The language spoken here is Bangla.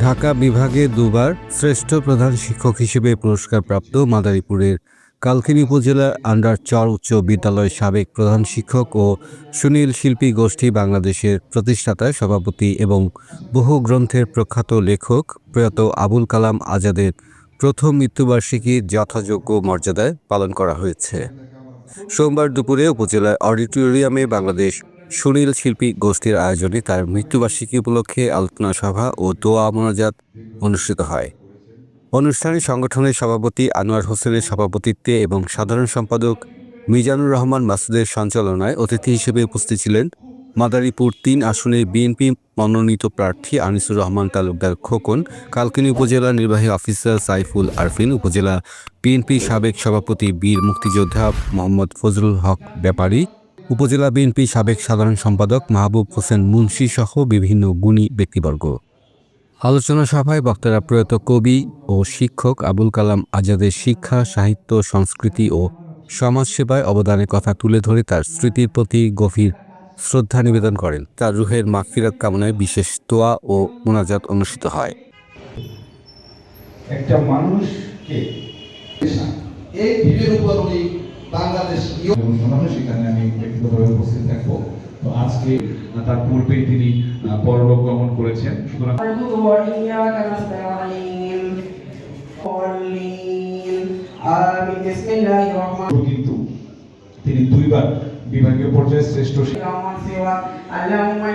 ঢাকা বিভাগে দুবার শ্রেষ্ঠ প্রধান শিক্ষক হিসেবে পুরস্কারপ্রাপ্ত মাদারীপুরের কালকিনি উপজেলার আন্ডার চর উচ্চ বিদ্যালয়ের সাবেক প্রধান শিক্ষক ও সুনীল শিল্পী গোষ্ঠী বাংলাদেশের প্রতিষ্ঠাতা, সভাপতি এবং বহু গ্রন্থের প্রখ্যাত লেখক প্রয়াত আবুল কালাম আজাদের প্রথম মৃত্যুবার্ষিকী যথাযোগ্য মর্যাদায় পালন করা হয়েছে। সোমবার দুপুরে উপজেলার অডিটোরিয়ামে বাংলাদেশ সুনীল শিল্পী গোষ্ঠীর আয়োজনে তার মৃত্যুবার্ষিকী উপলক্ষে আলোচনা সভা ও দোয়া মোনাজাত অনুষ্ঠিত হয়। অনুষ্ঠানে সংগঠনের সভাপতি আনোয়ার হোসেনের সভাপতিত্বে এবং সাধারণ সম্পাদক মিজানুর রহমান মাসুদের সঞ্চালনায় অতিথি হিসেবে উপস্থিত ছিলেন মাদারীপুর তিন আসনে বিএনপি মনোনীত প্রার্থী আনিসুর রহমান তালুকদার খোকন, কালকিনি উপজেলা নির্বাহী অফিসার সাইফুল আরফিন, উপজেলা বিএনপি সাবেক সভাপতি বীর মুক্তিযোদ্ধা মোহাম্মদ ফজলুল হক ব্যাপারী উপজেলা বিএনপি সাবেক সাধারণ সম্পাদক মাহবুব হোসেন মুন্সি সহ বিভিন্ন গুণী ব্যক্তিবর্গ। আলোচনা সভায় বক্তারা প্রয়াত কবি ও শিক্ষক আবুল কালাম আজাদের শিক্ষা, সাহিত্য, সংস্কৃতি ও সমাজসেবায় অবদানের কথা তুলে ধরে তার স্মৃতির প্রতি গভীর শ্রদ্ধা নিবেদন করেন। তার রুহের মাগফিরাত কামনায় বিশেষ তোয়া ও মোনাজাত অনুষ্ঠিত হয়। একটা মানুষকে এই ভিড়ের উপর উনি বাংলাদেশ অনুষ্ঠান হবে সেখানে আমি ব্যক্তিগতভাবে উপস্থিত থাকব। তো আজকে তার পূর্বেই তিনি পরলোক গমন করেছেন। কিন্তু তিনি দুইবার বিভাগীয় পর্যায়ে শ্রেষ্ঠ আল্লাহুম্মা